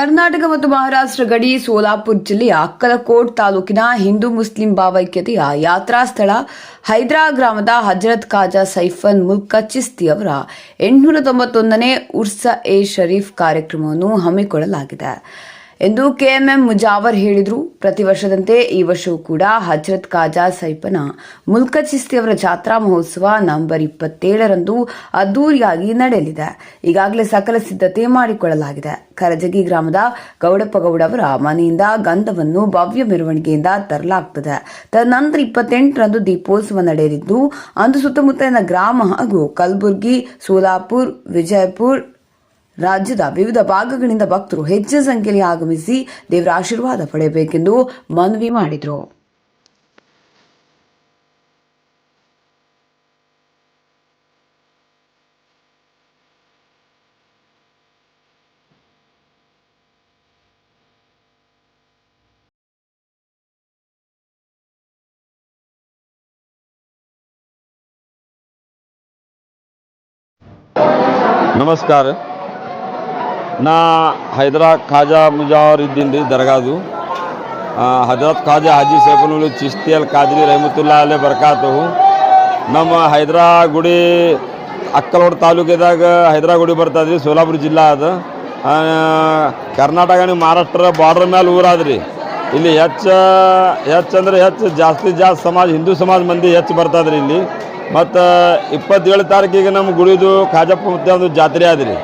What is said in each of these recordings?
ಕರ್ನಾಟಕ ಮತ್ತು ಮಹಾರಾಷ್ಟ್ರ ಗಡಿ ಸೋಲಾಪುರ ಜಿಲ್ಲೆಯ ಅಕ್ಕಲಕೋಟ್ ತಾಲೂಕಿನ ಹಿಂದೂ ಮುಸ್ಲಿಂ ಭಾವೈಕ್ಯತೆಯ ಯಾತ್ರಾ ಸ್ಥಳ ಹೈದ್ರಾ ಗ್ರಾಮದ ಹಜರತ್ ಖಾಜಾ ಸೈಫನ್ ಮುಲ್ಕ ಚಿಸ್ತಿ ಅವರ ಎಂಟುನೂರ ತೊಂಬತ್ತೊಂದನೇ ಉರ್ಸಾ ಎ ಶರೀಫ್ ಕಾರ್ಯಕ್ರಮವನ್ನು ಹಮ್ಮಿಕೊಳ್ಳಲಾಗಿದೆ. ಎಂದು ಕೆಎಂಎಂ ಮುಜಾವರ್ ಹೇಳಿದರು. ಪ್ರತಿ ವರ್ಷದಂತೆ ಈ ವರ್ಷವೂ ಕೂಡ ಹಜರತ್ ಖಾಜಾ ಸೈಪನ ಮುಲ್ಕ ಚಿಸ್ತಿ ಅವರ ಜಾತ್ರಾ ಮಹೋತ್ಸವ ನವೆಂಬರ್ ಇಪ್ಪತ್ತೇಳರಂದು ಅದ್ದೂರಿಯಾಗಿ ನಡೆಯಲಿದೆ. ಈಗಾಗಲೇ ಸಕಲ ಸಿದ್ಧತೆ ಮಾಡಿಕೊಳ್ಳಲಾಗಿದೆ. ಕರಜಗಿ ಗ್ರಾಮದ ಗೌಡಪ್ಪ ಗೌಡ ಅವರ ಮನೆಯಿಂದ ಗಂಧವನ್ನು ಭವ್ಯ ಮೆರವಣಿಗೆಯಿಂದ ತರಲಾಗುತ್ತದೆ ತದನಂತರ ಇಪ್ಪತ್ತೆಂಟರಂದು ದೀಪೋತ್ಸವ ನಡೆಯಲಿದ್ದು, ಅಂದು ಸುತ್ತಮುತ್ತಲಿನ ಗ್ರಾಮ ಹಾಗೂ ಕಲಬುರಗಿ, ಸೋಲಾಪುರ್, ವಿಜಯಪುರ್ ರಾಜ್ಯದ ವಿವಿಧ ಭಾಗಗಳಿಂದ ಭಕ್ತರು ಹೆಚ್ಚಿನ ಸಂಖ್ಯೆಯಲ್ಲಿ ಆಗಮಿಸಿ ದೇವರ ಆಶೀರ್ವಾದ ಪಡೆಯಬೇಕೆಂದು ಮನವಿ ಮಾಡಿದರು. ನಮಸ್ಕಾರ. ನಾ ಹೈದರಾ ಖಾಜಾ ಮುಜಾವರ್ ಇದ್ದೀನಿ ರೀ ದರ್ಗಾದು. ಆ, ಹಜರತ್ ಖಾಜಾ ಹಾಜಿ ಸೈಫುಲ್ ಚಿಸ್ತಿ ಅಲ್ ಕಾದ್ರಿ ರಹಮತುಲ್ಲಾ ಅಲ್ಲೇ ಬರ್ಕಾತು ನಮ್ಮ ಹೈದರಾ ಗುಡಿ ಅಕ್ಕಲೋಡ್ ತಾಲೂಕಿದಾಗ ಹೈದರಾ ಗುಡಿ ಬರ್ತದ್ರಿ ಸೋಲಾಪುರ ಜಿಲ್ಲಾ ಅದು. ಕರ್ನಾಟಕ ಮಹಾರಾಷ್ಟ್ರ ಬಾರ್ಡರ್ ಮೇಲೆ ಊರಾದ್ರಿ. ಇಲ್ಲಿ ಹೆಚ್ಚು ಹೆಚ್ಚಂದ್ರೆ ಹೆಚ್ಚು ಜಾಸ್ತಿ ಜಾಸ್ತಿ ಸಮಾಜ ಹಿಂದೂ ಸಮಾಜ ಮಂದಿ ಹೆಚ್ಚು ಬರ್ತದ್ರಿ ಇಲ್ಲಿ. ಮತ್ತು ಇಪ್ಪತ್ತೇಳು ತಾರೀಕಿಗೆ ನಮ್ಮ ಗುಡಿದು ಖಾಜಪ್ಪ ಮತ್ತೆ ಒಂದು ಜಾತ್ರೆ ಆದ್ರಿ.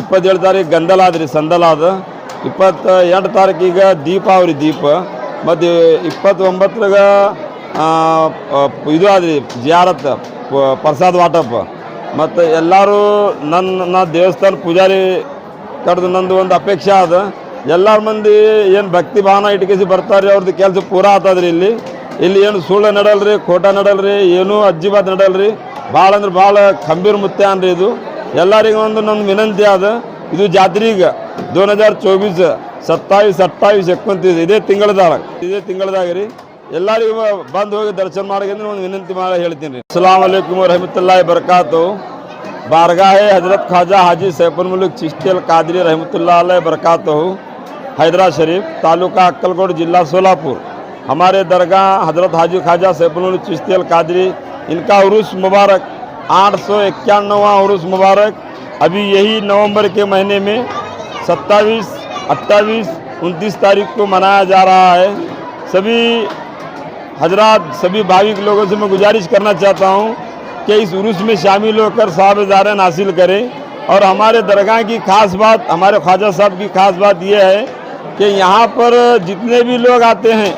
ಇಪ್ಪತ್ತೇಳು ತಾರೀಕು ಗಂದಲ ಆದ್ರಿ, ಸಂದಲ ಅದ ಇಪ್ಪತ್ತ ಎಂಟು ತಾರೀಕಿಗೆ ಅವ್ರಿ, ದೀಪ. ಮತ್ತು ಇಪ್ಪತ್ತೊಂಬತ್ತರಾಗ ಇದು ಆದ್ರಿ, ಜಿಯಾರತ್ ಪ್ರಸಾದ್ ವಾಟಪ್ಪ. ಮತ್ತು ಎಲ್ಲರೂ ನನ್ನ ನಾ ದೇವಸ್ಥಾನ ಪೂಜಾರಿ ಕಡ್ದು ನಂದು ಒಂದು ಅಪೇಕ್ಷೆ ಅದ ಎಲ್ಲರ ಮಂದಿ ಏನು ಭಕ್ತಿ ಭಾವನ ಇಟ್ಕೇಸಿ ಬರ್ತಾರೆ ಅವ್ರದ್ದು ಕೆಲಸ ಪೂರಾ ಆತದ್ರಿ ಇಲ್ಲಿ. ಇಲ್ಲಿ ಏನು ಸುಳ್ಳು ನಡಲ್ರಿ ಖೋಟ ನಡಲ್ರಿ, ಏನೂ ಅಜ್ಜಿ ಬಾತ್ ನಡಲ್ರಿ. ಭಾಳ ಅಂದ್ರೆ ಭಾಳ ಖಂಬೀರ್ ಮುತ್ತೆ ಅನ್ರಿ ಇದು. ಎಲ್ಲರಿಗೂ ಒಂದು ನನ್ನ ವಿನಂತಿ ಅದ ಇದು ಜಾತ್ರೆಗೆ ದೋನ್ ಹಜಾರ್ ಚೌಬೀಸ್ ಸತ್ತಾವೀಸ್ ಅಟ್ಟಾವೀಸ್ ಎಕ್ಕೊಂತೀಸ್ ಇದೇ ತಿಂಗಳದಾಗ ಇದೇ ತಿಂಗಳದಾಗ ರೀ ಎಲ್ಲರಿಗೂ ಬಂದು ಹೋಗಿ ದರ್ಶನ ಮಾಡಕ್ಕೆ ಒಂದು ವಿನಂತಿ ಮಾಡಿ ಹೇಳ್ತೀನಿ ರೀ ಅಸ್ಸಲಾಮ್ ವಲೈಕುಮ್ ವರಹಮತುಲ್ಲಾಹಿ ಬರ್ಕಾತು बारगाह हज़रत ख्वाजा हाजी सैफुल मुल्क चिश्ती अल कादरी रहमतुल्लाह अलैह बरकात हैदरा शरीफ तालुका अक्कलकोट जिला सोलापुर हमारे दरगाह हज़रत हाजी ख्वाजा सैफुल मुल्क चिश्ती अल कादरी इनका उर्स मुबारक आठ सौ इक्यानवा उर्स मुबारक। अभी यही नवंबर के महीने में सत्ताईस, अट्ठाईस, उनतीस तारीख को मनाया जा रहा है। सभी हजरात, सभी भाविक लोगों से मैं गुजारिश करना चाहता हूँ कि इस उर्स में शामिल होकर साहब दारन हासिल करें। और हमारे दरगाह की खास बात, हमारे ख्वाजा साहब की खास बात यह है कि यहाँ पर जितने भी लोग आते हैं,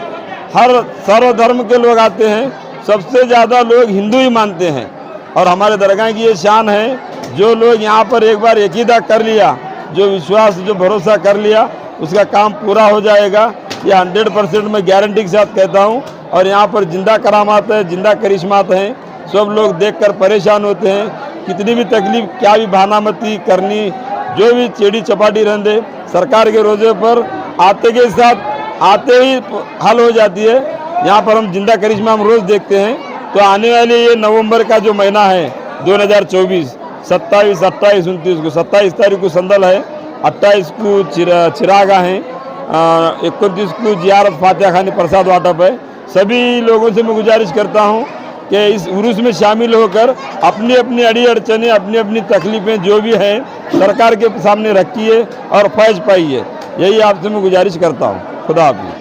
हर सर्वधर्म के लोग आते हैं, सबसे ज़्यादा लोग हिंदू ही मानते हैं। और हमारे दरगाह की ये शान है, जो लोग यहाँ पर एक बार यकीदा कर लिया, जो विश्वास, जो भरोसा कर लिया, उसका काम पूरा हो जाएगा। ये हंड्रेड परसेंट मैं गारंटी के साथ कहता हूँ। और यहाँ पर ज़िंदा करामात है, ज़िंदा करिश्मात हैं। सब लोग देखकर परेशान होते हैं। कितनी भी तकलीफ़, क्या भी भानामती करनी, जो भी चेड़ी चपाटी रहने सरकार के रोज़े पर आते के साथ आते ही हल हो जाती है। यहाँ पर हम ज़िंदा करिश्मा हम रोज देखते हैं। तो आने वाले ये नवंबर का जो महीना है 2024 सत्ताईस, अट्ठाईस, उनतीस को, सत्ताईस तारीख को संदल है, अट्ठाईस को चिरा, चिरागा है इकतीस को जियारत फातिहा खानी प्रसाद वाटप है। सभी लोगों से मैं गुजारिश करता हूँ कि इस उर्स में शामिल होकर अपनी अपनी अड़ी अड़चने अपनी अपनी तकलीफ़ें जो भी हैं, सरकार के सामने रखिए और फैज पाइए। यही आपसे मैं गुजारिश करता हूँ। खुदा हाफिज़।